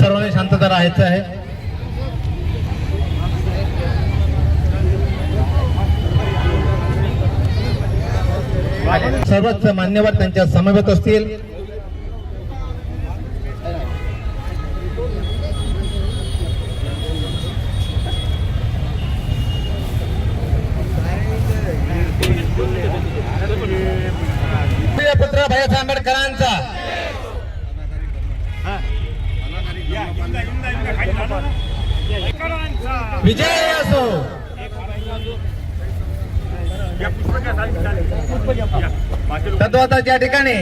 सर्वांनी शांतता राहायचं आहे. सर्वच मान्यवर त्यांच्या समवेत असतील. पुत्र भैया आंबेडकरांचा विजय असो. तत्वाचा या ठिकाणी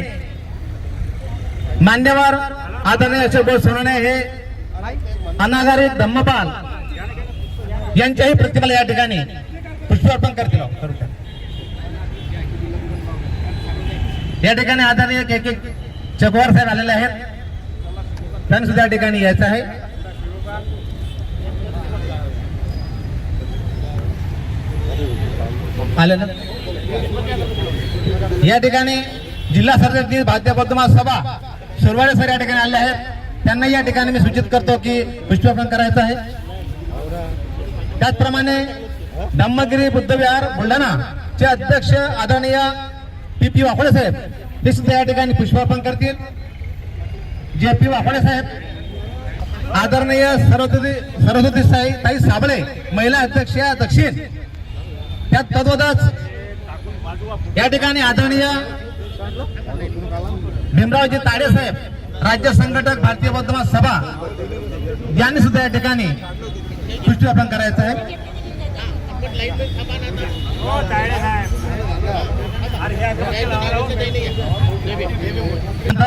मान्यवर आदरणीय अशोक सोनवणे हे अनागारी धम्मपाल यांच्याही प्रतिमेला या ठिकाणी पुष्पार्पण करतील. या ठिकाणी आदरणीय के के चकवार साहेब आलेले आहेत. त्यांनी सुद्धा या ठिकाणी यायचं आहे. आले ना? या ठिकाणी जिल्हा सरकारची भारतीय बौद्ध सभा सुरवाडे सर या ठिकाणी आले आहेत. त्यांना या ठिकाणी मी सूचित करतो की पुष्पार्पण करायचं आहे. त्याचप्रमाणे धम्मगिरी बुद्ध विहार बुलढाणा चे अध्यक्ष आदरणीय पी पी वाफडे साहेब ते सुद्धा या ठिकाणी पुष्पार्पण करतील. जे पी वाफडे साहेब आदरणीय सरस्वती सरस्वती साई ताई साबळे महिला अध्यक्ष या दक्षिण त्या तद्वतच या ठिकाणी आदरणीय भीमरावजी ताडे साहेब राज्य संघटक भारतीय बौद्ध सभा यांनी सुद्धा या ठिकाणी पुष्टीवापन करायचं आहे.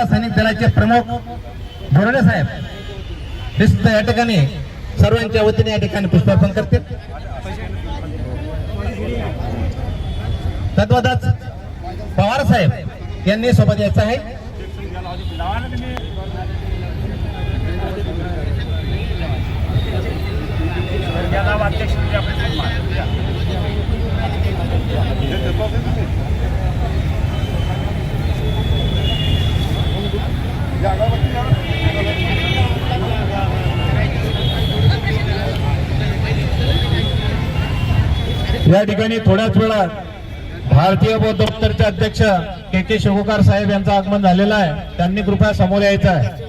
सैनिक दलाचे प्रमुख बोराडे साहेब हे सुद्धा या ठिकाणी सर्वांच्या वतीने या ठिकाणी पुष्पार्पण करतील. तद्वतच पवार साहेब यांनी सोबत यायचं आहे. या ठिकाणी थोड्याच वेळात भारतीय बौद्ध उत्तरचे अध्यक्ष के के शिवकार साहेब यांचं आगमन झालेलं आहे. त्यांनी कृपया समोर यायचं आहे.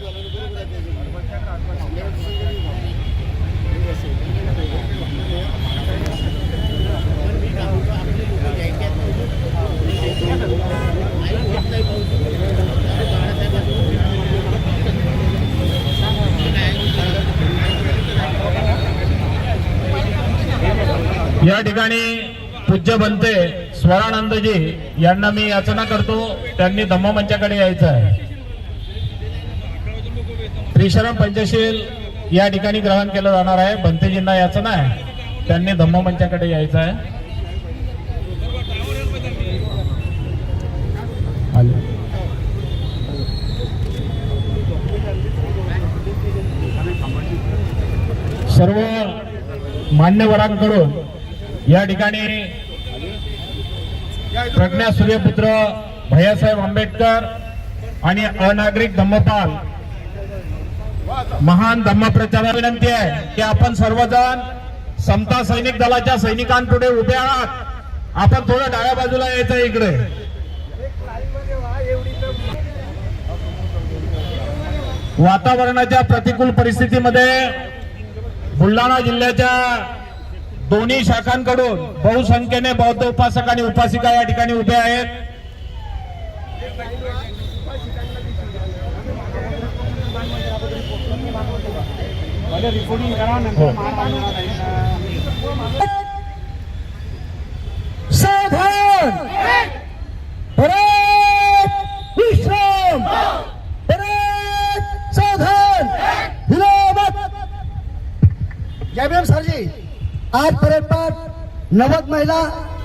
या ठिकाणी पूज्य बनते स्वरानंदजी यांना मी याचना करतो. त्यांनी धम्ममंचाकडे यायचं आहे. त्रिशरण पंचशील या ठिकाणी ग्रहण केलं जाणार आहे. बंतेजींना याचना आहे. त्यांनी धम्ममंचाकडे यायचं आहे. सर्व मान्यवरांकडून या ठिकाणी प्रज्ञा सूर्यपुत्र भैयासाहेब आंबेडकर आणि अनागरिक धम्मपाल. महान धम्मप्रचारा विनंती आहे की आपण सर्वजण समता सैनिक दलाच्या सैनिकांपुढे उभे आहात. आपण थोडं डाव्या बाजूला यायचं इकडे. वातावरणाच्या प्रतिकूल परिस्थितीमध्ये बुलढाणा जिल्ह्याच्या दोन्ही शाखांकडून बहुसंख्येने बौद्ध उपासक आणि उपासिका या ठिकाणी उभे आहेत. साधन! सावधान परत विश्राम परत सावधान विरामत जय भीम सरजी आज नव्वद महिला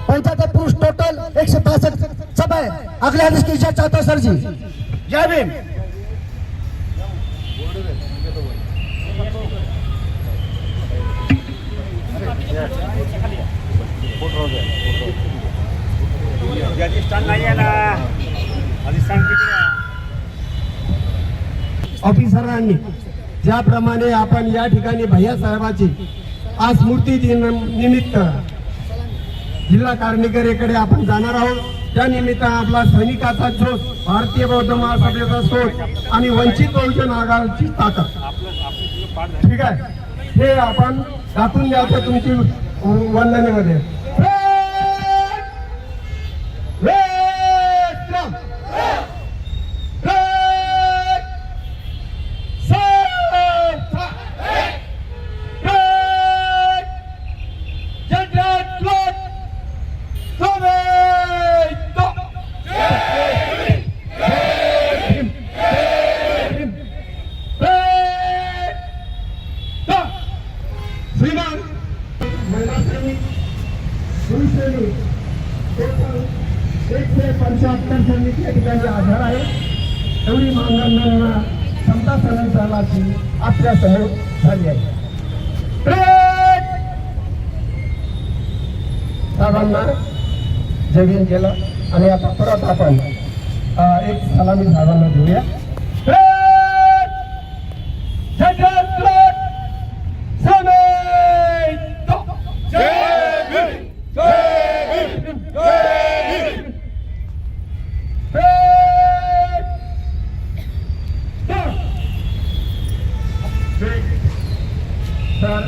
पंचाहत्तर पुरुष टोटल एकशे पासष्ट सब है अगले दृष्टीच्या की इच्छा चाहता सर जी जय भीम. ऑफिसरांनी ज्याप्रमाणे आपण या ठिकाणी भैया साहेबाची आज मूर्ती दिन निमित्त जिल्हा कार्मिकरेकडे आपण जाणार आहोत. त्या निमित्त आपला सैनिकाचा जोश भारतीय बौद्ध महासभेचा सोच आणि वंचित बहुजन आघाडीची ताकद. ठीक आहे? हे आपण दाखवून द्यायचं तुमची वंदनेमध्ये. एकशे पंच्याहत्तर सैनिक या ठिकाणी आधार आहे एवढी मानधनांना समता संघटनाची आपल्या झाली आहे. साहेबांना जगीन केलं. आणि आता परत आपण एक सलामी साहेबांना देऊया. तर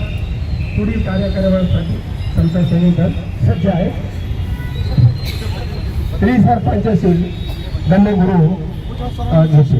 पुढील कार्यक्रमासाठी संत सैनिक सज्ज आहे. श्री सरपंच श्री धन्यगुरु जोशी.